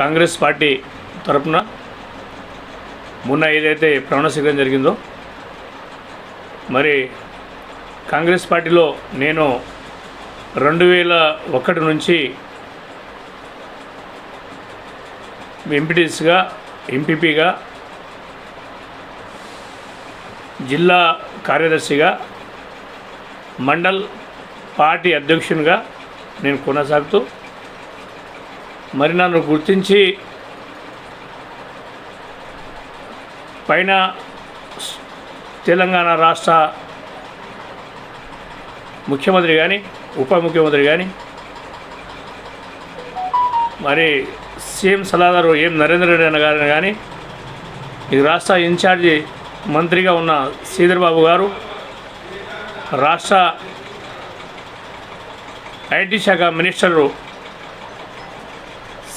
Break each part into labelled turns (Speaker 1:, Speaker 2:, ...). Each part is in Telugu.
Speaker 1: కాంగ్రెస్ పార్టీ తరపున మొన్న ఏదైతే ప్రమాణ స్వీకారం జరిగిందో మరి కాంగ్రెస్ పార్టీలో నేను రెండు వేల ఒకటి నుంచి ఎంపీటీస్గా ఎంపీపీగా జిల్లా కార్యదర్శిగా మండల్ పార్టీ అధ్యక్షునిగా నేను కొనసాగుతూ మరి నన్ను గుర్తించి పైన తెలంగాణ రాష్ట్ర ముఖ్యమంత్రి కానీ ఉప ముఖ్యమంత్రి కానీ మరి సీఎం సలహాదారు ఎం నరేంద్ర రెడ్డి గారిని కానీ ఈ రాష్ట్ర ఇన్ఛార్జి మంత్రిగా ఉన్న శ్రీధర్బాబు గారు రాష్ట్ర ఐటీ శాఖ మినిస్టరు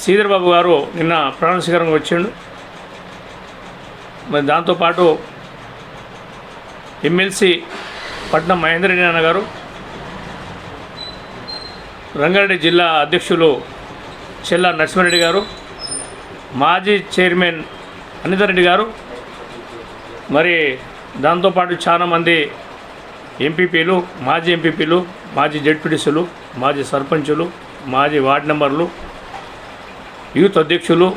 Speaker 1: శ్రీధర్ బాబు గారు నిన్న ప్రాణశీకరంగా స్వీకారంగా వచ్చిండు. మరి దాంతోపాటు ఎమ్మెల్సీ పట్నం మహేందర్ అన్న గారు రంగారెడ్డి జిల్లా అధ్యక్షులు చెల్ల నరసింహారెడ్డి గారు మాజీ చైర్మన్ అనితారెడ్డి గారు మరి దాంతోపాటు చాలామంది ఎంపీపీలు మాజీ ఎంపీపీలు మాజీ జడ్పీటీసీలు మాజీ సర్పంచులు మాజీ వార్డు మెంబర్లు యూత్ అధ్యక్షులు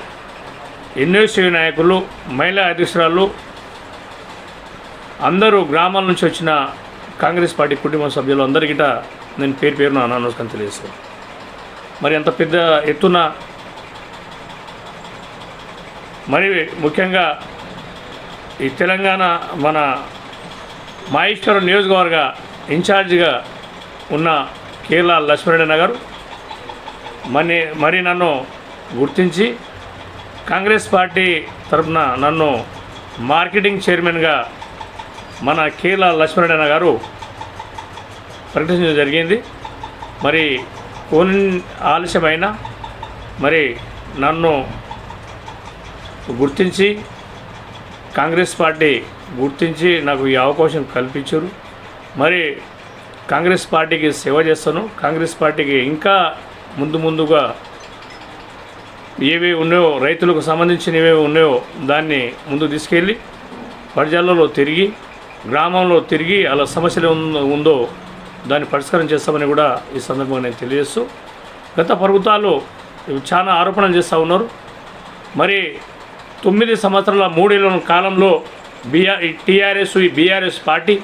Speaker 1: ఎన్ఎస్యూ నాయకులు మహిళా అధ్యక్షురాలు అందరూ గ్రామాల నుంచి వచ్చిన కాంగ్రెస్ పార్టీ కుటుంబ సభ్యులు అందరికిట నేను పేరు పేరున నమస్కారం తెలియజేస్తాను. మరి అంత పెద్ద ఎత్తున మరి ముఖ్యంగా ఈ తెలంగాణ మన మాయేశ్వరం నియోజకవర్గ ఇన్ఛార్జిగా ఉన్న కేరళ లక్ష్మీనారాయణ గారు మరి మరి నన్ను గుర్తించి కాంగ్రెస్ పార్టీ తరఫున నన్ను మార్కెటింగ్ చైర్మన్గా మన కేల లక్ష్మీనారాయణ గారు ప్రకటించడం జరిగింది. మరి కొన్ని ఆలస్యమైన మరి నన్ను గుర్తించి కాంగ్రెస్ పార్టీ గుర్తించి నాకు ఈ అవకాశం కల్పించారు. మరి కాంగ్రెస్ పార్టీకి సేవ చేస్తాను. కాంగ్రెస్ పార్టీకి ఇంకా ముందు ముందుగా ఏవి ఉన్నాయో రైతులకు సంబంధించినవి ఉన్నాయో దాన్ని ముందు తీసుకెళ్ళి ప్రజలలో తిరిగి గ్రామంలో తిరిగి అలా సమస్యలు ఉందో ఉందో దాన్ని పరిష్కారం చేస్తామని కూడా ఈ సందర్భంగా నేను తెలియజేస్తూ గత ప్రభుత్వాలు చాలా ఆరోపణలు చేస్తూ ఉన్నారు. మరి తొమ్మిది సంవత్సరాల మూడేళ్ళ కాలంలో బీఆర్ టీఆర్ఎస్ ఈ బీఆర్ఎస్ పార్టీ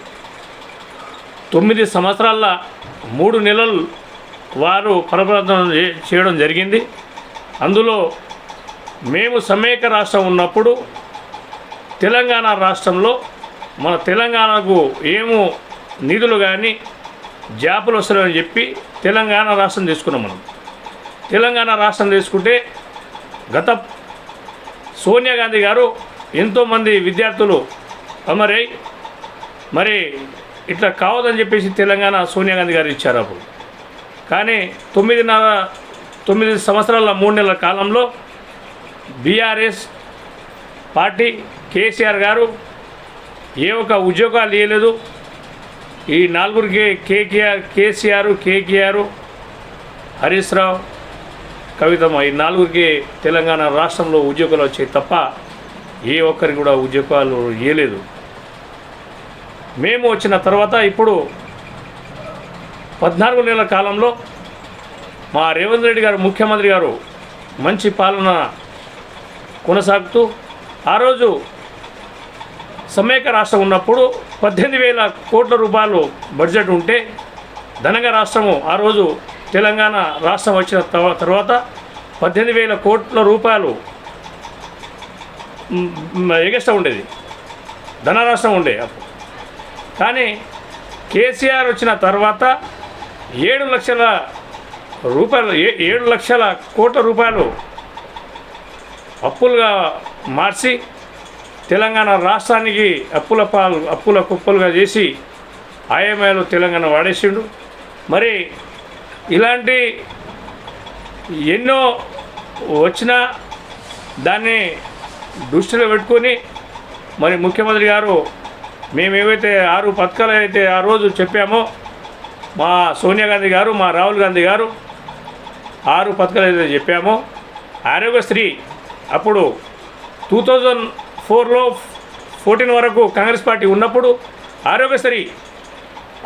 Speaker 1: తొమ్మిది సంవత్సరాల మూడు నెలలు వారు పరిపాలన చేయడం జరిగింది. అందులో మేము సమైక్య రాష్ట్రం ఉన్నప్పుడు తెలంగాణ రాష్ట్రంలో మన తెలంగాణకు ఏమో నిధులు కానీ జాపులు వస్తున్నాయని చెప్పి తెలంగాణ రాష్ట్రం తీసుకున్నాం మనం. తెలంగాణ రాష్ట్రం తీసుకుంటే గత సోనియా గాంధీ గారు ఎంతోమంది విద్యార్థులు అమరై మరి ఇట్లా కావద్దని చెప్పేసి తెలంగాణ సోనియా గాంధీ గారు ఇచ్చారు అప్పుడు. కానీ తొమ్మిదిన్నర తొమ్మిది సంవత్సరాల మూడు నెలల కాలంలో బీఆర్ఎస్ పార్టీ కేసీఆర్ గారు ఏ ఒక్క ఉద్యోగాలు ఇవ్వలేదు ఈ నలుగురికి KKR KCR KKR Harish Rao కవితమ్మ ఈ నలుగురికి తెలంగాణ రాష్ట్రంలో ఉద్యోగాలు వచ్చాయి తప్ప ఏ ఒక్కరికి కూడా ఉద్యోగాలు ఇవ్వలేదు మేము వచ్చిన తర్వాత ఇప్పుడు పద్నాలుగు నెలల కాలంలో మా రేవంత్ రెడ్డి గారు ముఖ్యమంత్రి గారు మంచి పాలన కొనసాగుతూ ఆ రోజు సమైక్య రాష్ట్రం ఉన్నప్పుడు పద్దెనిమిది వేల కోట్ల రూపాయలు బడ్జెట్ ఉంటే ధనంగా రాష్ట్రము ఆ రోజు తెలంగాణ రాష్ట్రం వచ్చిన తర్వాత పద్దెనిమిది వేల కోట్ల రూపాయలు ఎగస్ట్రా ఉండేది. ధన రాష్ట్రం ఉండే అప్పుడు. కానీ కేసీఆర్ వచ్చిన తర్వాత ఏడు లక్షల రూపాయలు ఏ- ఏడు లక్షల కోట్ల రూపాయలు అప్పులుగా మార్చి తెలంగాణ రాష్ట్రానికి అప్పుల పాలు అప్పుల కుప్పలుగా చేసి ఐఎంఐలో తెలంగాణ వాడేసిండు. మరి ఇలాంటి ఎన్నో వచ్చినా దాన్ని దృష్టిలో పెట్టుకొని మరి ముఖ్యమంత్రి గారు మేము ఏవైతే ఆరు పథకాలు అయితే ఆ రోజు చెప్పామో మా సోనియా గాంధీ గారు మా రాహుల్ గాంధీ గారు ఆరు పథకాలు అయితే చెప్పామో ఆరోగ్యశ్రీ అప్పుడు టూ థౌజండ్ ఫోర్లో ఫోర్టీన్ వరకు కాంగ్రెస్ పార్టీ ఉన్నప్పుడు ఆరోగ్యశ్రీ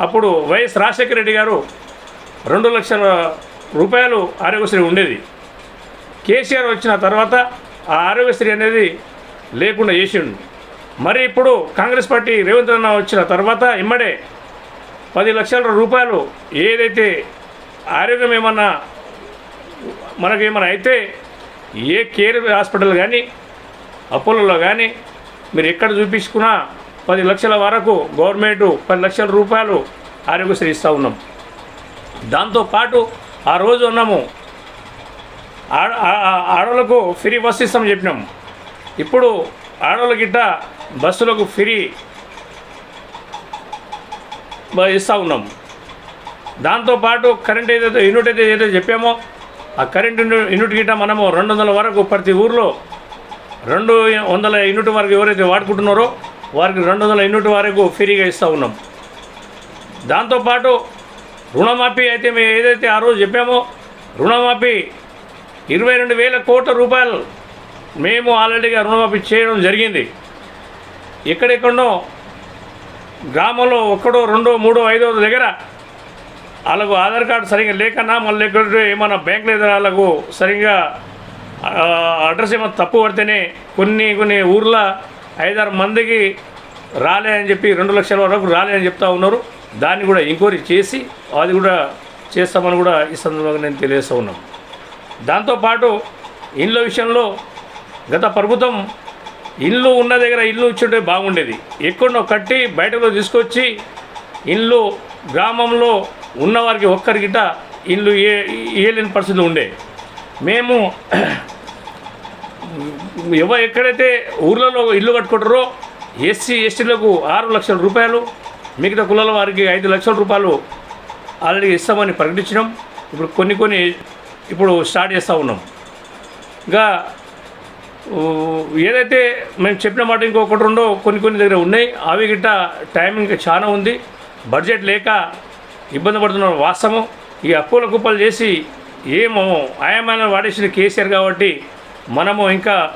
Speaker 1: అప్పుడు వైఎస్ రాజశేఖర రెడ్డి గారు రెండు లక్షల రూపాయలు ఆరోగ్యశ్రీ ఉండేది. కేసీఆర్ వచ్చిన తర్వాత ఆ ఆరోగ్యశ్రీ అనేది లేకుండా చేసిండు. మరి ఇప్పుడు కాంగ్రెస్ పార్టీ రేవంత్ అన్న వచ్చిన తర్వాత ఇమ్మడే పది లక్షల రూపాయలు ఏదైతే ఆరోగ్యం ఏమన్నా మనకి ఏమైనా అయితే ఏ కేర్ హాస్పిటల్ కానీ అపోలోలో కానీ మీరు ఎక్కడ చూపించుకున్నా పది లక్షల వరకు గవర్నమెంట్ పది లక్షల రూపాయలు ఆరోగ్యశ్రీ ఇస్తూ ఉన్నాం. దాంతోపాటు ఆ రోజు ఉన్నాము ఆడ ఆడవాళ్ళకు ఫ్రీ బస్సు ఇస్తామని చెప్పినాం. ఇప్పుడు ఆడవాళ్ళ గిట్ట బస్సులకు ఫ్రీ బ- ఇస్తూ ఉన్నాం. దాంతోపాటు కరెంట్ ఏదైతే యూనిట్ అయితే ఏదైతే చెప్పామో ఆ కరెంటు యూనిట్ గిట్ట మనము రెండు వందల వరకు ప్రతి ఊర్లో రెండు వందల యూనిట్ వరకు ఎవరైతే వాడుకుంటున్నారో వారికి రెండు వందల యూనిట్ వరకు ఫ్రీగా ఇస్తూ ఉన్నాం. దాంతోపాటు రుణమాఫీ అయితే మేము ఏదైతే ఆ రోజు చెప్పామో రుణమాఫీ ఇరవై రెండు వేల కోట్ల రూపాయలు మేము ఆల్రెడీగా రుణమాఫీ చేయడం జరిగింది. ఎక్కడెక్కడో గ్రామంలో ఒక్కడో రెండో మూడో ఐదో దగ్గర వాళ్ళకు ఆధార్ కార్డు సరిగ్గా లేకన్నా మళ్ళీ లేకుంటే ఏమన్నా బ్యాంక్ లేదా వాళ్ళకు సరిగ్గా అడ్రస్ ఏమైనా తప్పు పడితేనే కొన్ని కొన్ని ఊర్ల ఐదారు మందికి రాలే అని చెప్పి రెండు లక్షల వరకు రాలే అని చెప్తా ఉన్నారు. దాన్ని కూడా ఎంక్వైరీ చేసి అది కూడా చేస్తామని కూడా ఈ సందర్భంగా నేను తెలియజేస్తూ ఉన్నాను. దాంతోపాటు ఇండ్ల విషయంలో గత ప్రభుత్వం ఇల్లు ఉన్న దగ్గర ఇల్లు ఇచ్చుంటే బాగుండేది. ఎక్కడో కట్టి బయటకు తీసుకొచ్చి ఇల్లు గ్రామంలో ఉన్నవారికి ఒక్కరికిట ఇల్లు ఏ ఏలేని పరిస్థితులు ఉండే. మేము ఎవ ఎక్కడైతే ఊర్లలో ఇల్లు కట్టుకుంటారో ఎస్సీ ఎస్టీలకు ఆరు లక్షల రూపాయలు మిగతా కులాల వారికి ఐదు లక్షల రూపాయలు ఆల్రెడీ ఇస్తామని ప్రకటించినాం. ఇప్పుడు కొన్ని కొన్ని ఇప్పుడు స్టార్ట్ చేస్తూ ఉన్నాం. ఇంకా ఏదైతే మేము చెప్పిన మాట ఇంకొకటి రెండో కొన్ని కొన్ని దగ్గర ఉన్నాయి. అవి గిట్ట టైమింగ్ చాలా ఉంది. బడ్జెట్ లేక ఇబ్బంది పడుతున్న వాస్తవం. ఈ అప్పుల కుప్పలు చేసి ఏమో ఆయమైన వాడేసిన కేసీఆర్ కాబట్టి మనము ఇంకా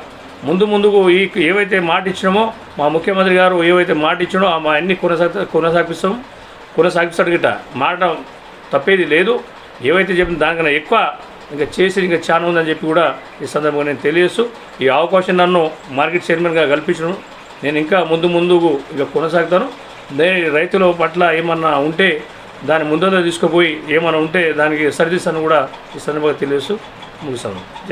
Speaker 1: ముందు ముందుకు ఈ ఏవైతే మాట ఇచ్చినామో మా ముఖ్యమంత్రి గారు ఏవైతే మాట ఇచ్చినో ఆ మా అన్ని కొనసాగ కొనసాగిస్తాం కొనసాగిస్తాడు గిట్ట. మాట తప్పేది లేదు. ఏవైతే చెప్పిన దానికన్నా ఎక్కువ ఇంకా చేసి ఇంకా చాలా ఉందని చెప్పి కూడా ఈ సందర్భంగా నేను తెలియస్తూ ఈ అవకాశం నన్ను మార్కెట్ చైర్మన్గా కల్పించడం నేను ఇంకా ముందు ముందుకు ఇక కొనసాగుతాను. రైతుల పట్ల ఏమన్నా ఉంటే దాని ముందర తీసుకుపోయి ఏమైనా ఉంటే దానికి సరిదిస్తాను కూడా ఈ సందర్భంగా తెలియజేస్తూ ముగిస్తాను.